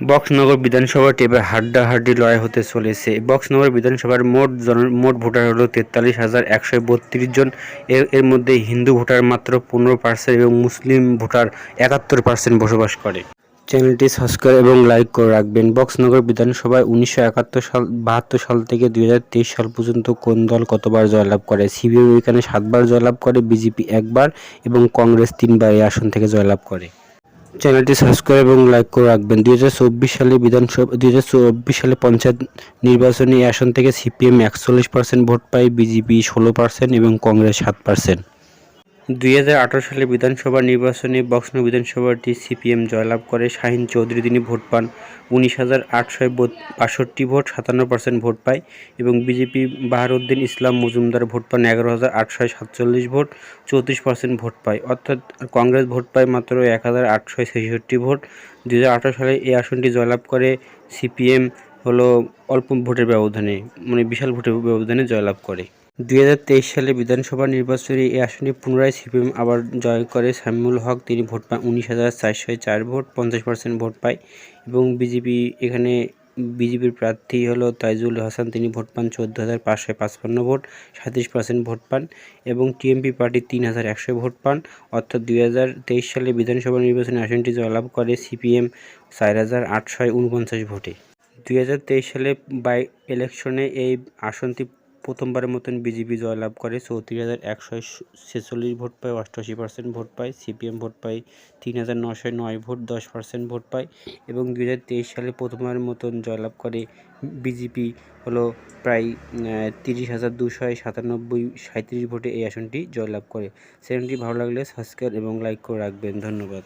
বক্সনগর বিধানসভাটি এবার হাড্ডাহাড্ডি লড়াই হতে চলেছে। বক্সনগর বিধানসভার মোট জন, মোট ভোটার হলো তেতাল্লিশ হাজার একশো বত্রিশ জন। এর এর মধ্যে হিন্দু ভোটার মাত্র পনেরো পার্সেন্ট এবং মুসলিম ভোটার একাত্তর পার্সেন্ট বসবাস করে। চ্যানেলটি সাবস্ক্রাইব এবং লাইক করে রাখবেন। বক্সনগর বিধানসভায় উনিশশো একাত্তর সাল, বাহাত্তর সাল থেকে দুই হাজার তেইশ সাল পর্যন্ত কোন দল কতবার জয়লাভ করে? সিপিএম এখানে সাতবার জয়লাভ করে, বিজেপি একবার এবং কংগ্রেস তিনবার এই আসন থেকে জয়লাভ করে। চ্যানেলটি সাবস্ক্রাইব এবং লাইক করে রাখবেন। দুই হাজার চব্বিশ সালে বিধানসভা, দুই হাজার চব্বিশ সালে পঞ্চায়েত নির্বাচনী আসন থেকে সিপিএম একচল্লিশ পার্সেন্ট ভোট পায়, বিজেপি ষোলো পার্সেন্ট এবং কংগ্রেস সাত পার্সেন্ট দুই হাজার আঠারো সালে বিধানসভা নির্বাচনে বক্সনগর বিধানসভাটি সিপিএম জয়লাভ করে শাহিন চৌধুরী তিনি ভোট পান। উনিশ হাজার আটশো বাষট্টি ভোট, সাতান্ন পার্সেন্ট ভোট পায় এবং বিজেপি বাহারুদ্দিন ইসলাম মজুমদার ভোট পান এগারো হাজার সাতচল্লিশ ভোট, চৌত্রিশ পার্সেন্ট ভোট পায়। অর্থাৎ কংগ্রেস ভোট পায় মাত্র এক হাজার আটশো ছেষট্টি ভোট। দুই হাজার আঠারো সালে এই আসনটি জয়লাভ করে সিপিএম হলো অল্প ভোটের ব্যবধানে মানে বিশাল ভোটের ব্যবধানে জয়লাভ করে। দুই হাজার তেইশ সালে বিধানসভা নির্বাচনে এই আসনে পুনরায় সিপিএম আবার জয় করে সামিউল হক। তিনি ভোট পান উনিশ হাজার চারশো চার ভোট, পঞ্চাশ পার্সেন্ট ভোট পায় এবং বিজেপি এখানে বিজেপির প্রার্থী হলো তাইজুল হাসান। তিনি ভোট পান চোদ্দ হাজার পাঁচশো পাঁচপান্ন ভোট, সাঁত্রিশ পার্সেন্ট ভোট পান এবং টিএমপি পার্টি তিন হাজার একশো ভোট পান। অর্থাৎ দুই হাজার তেইশ সালে বিধানসভা নির্বাচনে আসনটি জয়লাভ করে সিপিএম চার হাজার আটশো উনপঞ্চাশ ভোটে। দুই হাজার তেইশ সালে বাই ইলেকশনে এই আসনটি প্রথমবারের মতন বিজেপি জয়লাভ করে। চৌত্রিশ হাজার একশো ছেচল্লিশ ভোট পায়, অষ্টআশি পার্সেন্ট ভোট পায়, সিপিএম ভোট পায়, তিন হাজার নশো নয় ভোট, দশ পার্সেন্ট ভোট পায় এবং দু হাজার তেইশ সালে প্রথমবারের মতন জয়লাভ করে বিজেপি হলো প্রায় তিরিশ হাজার দুশো সাতানব্বই সাঁত্রিশ ভোটে এই আসনটি জয়লাভ করে। চ্যানেলটি ভালো লাগলে সাবস্ক্রাইব এবং লাইক করে রাখবেন। ধন্যবাদ।